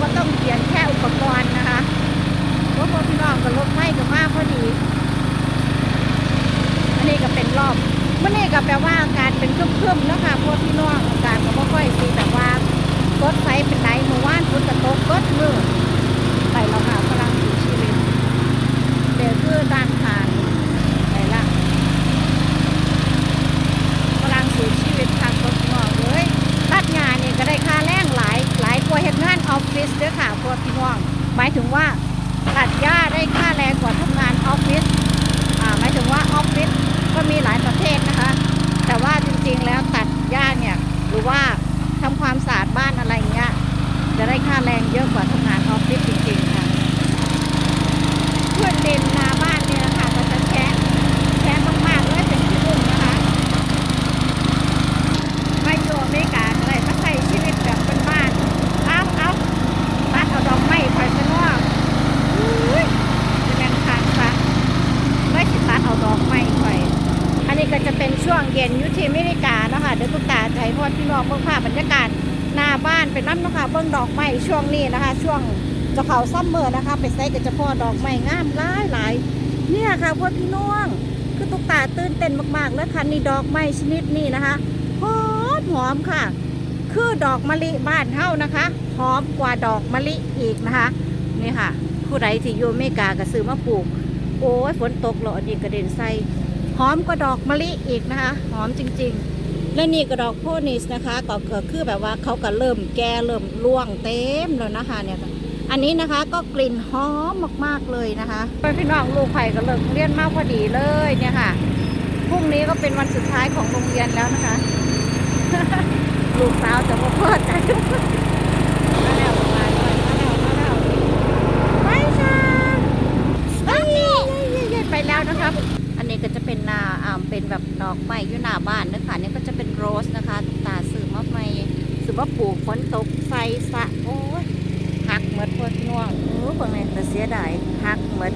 ก็ต้องเปลี่ยนแค่อุปกรณ์นะคะเพราะพี่น้องกับรถไม่กับมากพอดี อันนี้ก็เป็นรอบมันนี่ก็แปลว่าอาการเป็นเครึมๆเนะคะพวกพี่น้องอาการก็ไม่ค่อยสีแบบว่า รถไฟเป็นไรเมื่อวานฝนกระตกเบิดมือไปแล้วค่ะพลังสีชีวิตเดี๋ยวคือด้านทางไปละพลังสีชีวิตทางรถงอกเลยตัดงานเนี่ยก็ได้ค่าแรงหลายหลายกว่าเฮ็ดงานออ ฟิศเด้อค่ะพวกพี่น้อง หมายถึงว่าตัดหญ้าได้ค่าแรงกว่าทำงานออฟฟิศ อ่าหมายถึงว่าออฟฟิศก็มีหลายประเภทนะคะ แต่ว่าจริงๆแล้วตัดหญ้าเนี่ยหรือว่าทำความสะอาดบ้านอะไรเงี้ยจะได้ค่าแรงเยอะกว่าทำงานออฟฟิศจริงๆค่ะเพื่อนเด่นนาบ้านเนี่ยนะคะก็จะแชะแชะมากๆเลยเป็นที่รุ่งนะคะ ไม่โยอเมริกาอะไรมาใช้ชีวิตแบบบ้านๆเอาเอาตัดเอาดอกไม้คอยซะเนาะอุ้ยจะแม่นคันซะ ไม่สิตัดเอาดอกไม้ไปอันนี้ก็จะเป็น ช่วงเย็นยุทีอเมริกาเนาะคะเดี๋ยวตุ๊กตาให้พ่อพี่น้องเบิ่งภาพบรรยากาศหน้าบ้านเป็นน้ำเนาะคะเบิ่งดอกไม้ช่วงนี้นะคะ ช่วงจะเขาซัมเมอร์นะคะ ไปใส่กับเฉพาะดอกไม้งามหลายหลายๆเนี่ยค่ะพ่อพี่น้องคือตุ๊กตาตื่นเต้นมากๆเลยค่ะนี่ดอกไม้ชนิดนี้นะคะหอมหอมค่ะ คือดอกมะลิบ้านเฮานะคะหอมกว่าดอกมะลิอีกนะคะนี่ค่ะผู้ใดที่อยู่อเมริกาก็ซื้อมาปลูก โอ้ยฝนตกเหรออันนี้กระเด็นใส่ หอมกว่าดอกมะลิอีกนะคะ หอมจริงๆ และนี่ก็ดอกโพนิสนะคะ ก็ก็คือแบบว่าเขาก็เริ่มแก่เริ่มร่วงเต็มแล้วนะคะเนี่ยอันนี้นะคะก็กลิ่นหอมมากๆเลยนะคะพี่น้องลูกไผ่ก็เลิกเรียนมากพอดีเลยเนี่ยค่ะพรุ่งนี้ก็เป็นวันสุดท้ายของโรงเรียนแล้วนะคะ ลูกสาวจะมาเพิดกันมาแล้วมาแล้วมาแล้วมาแล้วไปค่ะ เอ้ยเย้เย้เย้ไปแล้วนะครับ อันนี้ก็จะเป็นนาอ่าเป็นแบบด อกไม้อยู่หน้าบ้านนะคะนี่ก็จะเป็นโรสนะคะตุ๊กตาซื้อมาใหม่ซื้อมาปลูกฝนตกไฟสะโอ้ยหักเหมดพวกง่วงเออเบิ่งเลยแต่เสียดายหักเหมด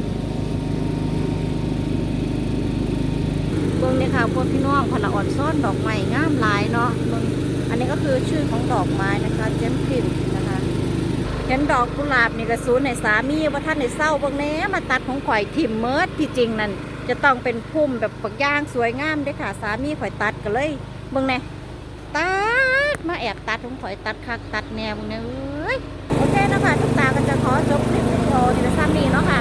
เบิ่งนี่ค่ะพวกพี่น้องพละอ่อนซ่อนดอกไม้งามหลายเนาะเบิ่งอันนี้ก็คือชื่อของดอกไม้นะคะเจมพิมนะคะเห็นดอกกุหลาบนี่ก็สูนในสามีว่าท่านในเศร้าบางแหน่มาตัดของข่อยทิมเมิดที่จริงนั่น จะต้องเป็นพุ่มแบบปักย่างสวยงามด้วยค่ะ สามีข่อยตัดก็เลยเบิ่งแหน่ตัดมาแอบตัดของข่อยตัดคักตัดแนวเบิ่งแหน่เอ้ยโอเคนะคะทุกตาก็จะขอจบคลิปวิดีโอที่จะสามีเนาะค่ะ